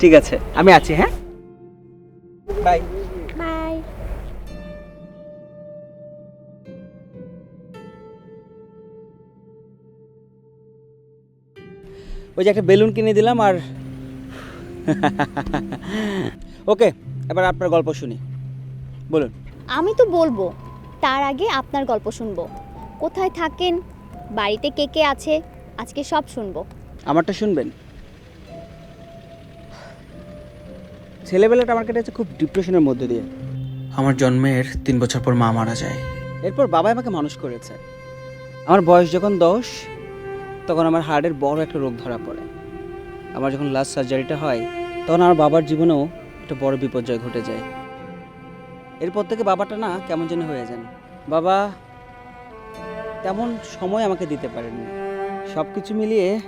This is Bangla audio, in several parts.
ঠিক আছে আমি আছি হ্যাঁ? বাই বাই ওই যে একটা বেলুন কিনে দিলাম আর ওকে এবার আপনার গল্প শুনি। বলুন। আমি তো বলব তার আগে আপনার গল্প শুনব। কোথায় থাকেন? বাড়িতে কে কে আছে? আজকে সব শুনব। আমারটা শুনবেন? ছেলেবেলাটা আমার কেটেছে খুব ডিপ্রেশনের মধ্যে দিয়ে। আমার জন্মের তিন বছর পর মা মারা যায়। এরপর বাবা আমাকে মানুষ করেছে। আমার বয়স যখন দশ তখন আমার হার্টের বড় একটা রোগ ধরা পড়ে। আমার যখন লাস্ট সার্জারিটা হয় তখন আমার বাবার জীবনেও একটা বড় বিপর্যয় ঘটে যায়। এরপর থেকে বাবাটা না কেমন যেন হয়ে যান। বাবা তেমন সময় আমাকে দিতে পারেননি। সব কিছু মিলিয়ে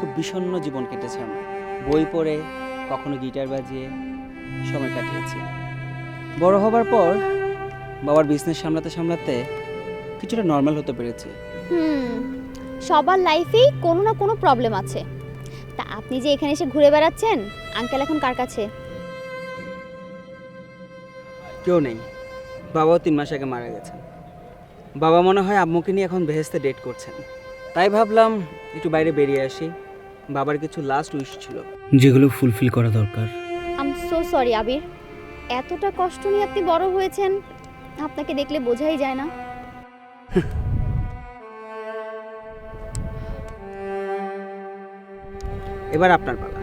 খুব বিষণ্ণ জীবন কেটেছে আমার। বই পড়ে কখনো গিটার বাজিয়ে সময় কাটিয়েছি। বড় হবার পর বাবার বিজনেস সামলাতে সামলাতে কিছুটা নর্মাল হতে পেরেছি। হুম সবার লাইফেই কোনো না কোনো প্রবলেম আছে। তা আপনি যে এখানে এসে ঘুরে বেড়াচ্ছেন আঙ্কেল এখন কার কাছে? কেউ নেই। বাবাও তিন মাস আগে মারা গেছেন। বাবা মনে হয় আম্মুকে নিয়ে এখন বেহেস্তে ডেট করছেন। তাই ভাবলাম একটু বাইরে বেরিয়ে আসি। বাবার কিছু লাস্ট উইশ ছিল। যেগুলো ফুলফিল করা দরকার। Um so sorry Abir. এতটা কষ্ট নিয়ে আপনি বড় হয়েছেন আপনাকে দেখলে বোঝাই যায় না। এবার আপনার পালা।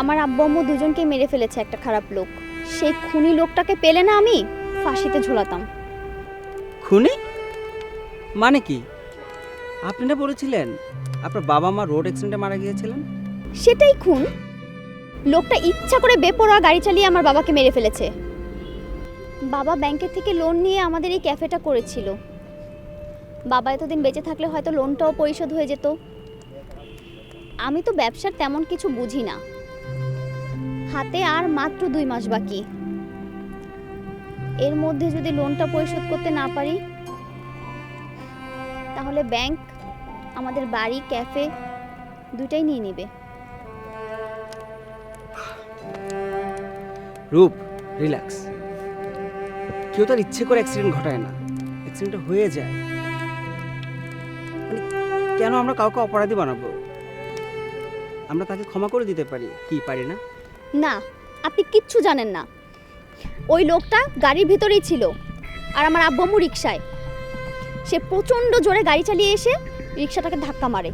আমার আব্বু আম্মু দুজনকে মেরে ফেলেছে একটা খারাপ লোক। সেই খুনি লোকটাকে পেলে না আমি ফাঁসিতে ঝোলাতাম। খুনি? মানে কি? আপনি না বলেছিলেন আপনার বাবা মা রোড অ্যাক্সিডেন্টে মারা গিয়েছিলেন? সেটাই খুন। লোকটা ইচ্ছা করে বেপরোয়া গাড়ি চালিয়ে আমার বাবাকে মেরে ফেলেছে। বাবা ব্যাংকের থেকে লোন নিয়ে আমাদের এই ক্যাফেটা করেছিল। বাবা এতদিন বেঁচে থাকলে হয়তো লোনটাও পরিশোধ হয়ে যেত। আমি তো ব্যবসার তেমন কিছু বুঝি না। হাতে আর মাত্র দুই মাস বাকি। এর মধ্যে যদি লোনটা পরিশোধ করতে না পারি, তাহলে ব্যাংক, আমাদের বাড়ি, ক্যাফে দুটাই নিয়ে নেবে। রূপ, রিল্যাক্স। কেউ তার ইচ্ছে করে অ্যাক্সিডেন্ট ঘটায় না। অ্যাক্সিডেন্টটা হয়ে যায়। মানে কেন আমরা কাউকে অপরাধী বানাবো? আমরা তাকে ক্ষমা করে দিতে পারি, কি পারি না? না, আপনি কিচ্ছু জানেন না। ওই লোকটা গাড়ির ভিতরেই ছিল, আর আমার আব্বু আম্মু রিক্সায় সে প্রচণ্ড জোরে গাড়ি চালিয়ে এসে রিক্সাটাকে ধাক্কা মারে।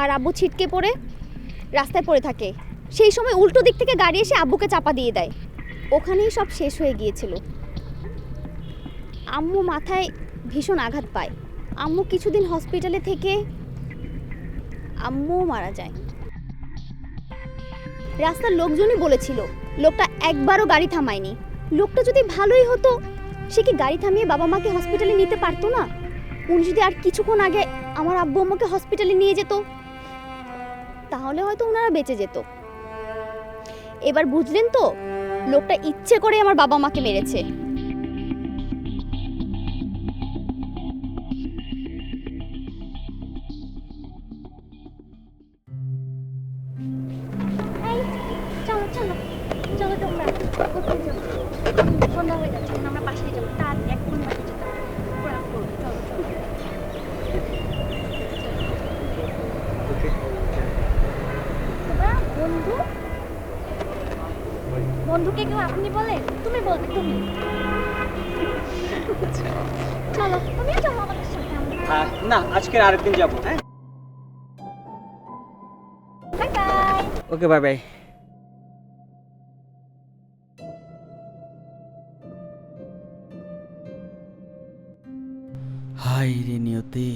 আর আব্বু ছিটকে পড়ে রাস্তায় পড়ে থাকে। সেই সময় উল্টো দিক থেকে গাড়ি এসে আব্বুকে চাপা দিয়ে দেয়। ওখানেই সব শেষ হয়ে গিয়েছিল। আম্মু মাথায় ভীষণ আঘাত পায়। আম্মু কিছুদিন হসপিটালে থেকে আম্মুও মারা যায়। রাস্তার লোকজনই বলেছিল, লোকটা একবারও গাড়ি থামায়নি। লোকটা যদি ভালোই হতো, সে কি গাড়ি থামিয়ে বাবা মাকে হসপিটালে নিতে পারতো না? উনি যদি আর কিছুক্ষণ আগে আমার আব্বু আম্মাকে হসপিটালে নিয়ে যেত, তাহলে হয়তো ওনারা বেঁচে যেত। এবার বুঝলেন তো? লোকটা ইচ্ছে করে আমার বাবা মাকে মেরেছে। হয়ে চলো বন্ধু? বন্ধুকে কেউ আপনি বলে? তুমি বলবে তুমি। চলো তুমিও চলো আমাদের সাথে না আজকে আরেকদিন যাব হ্যাঁ? Bye bye. Okay bye bye. Hi রে নিয়তি।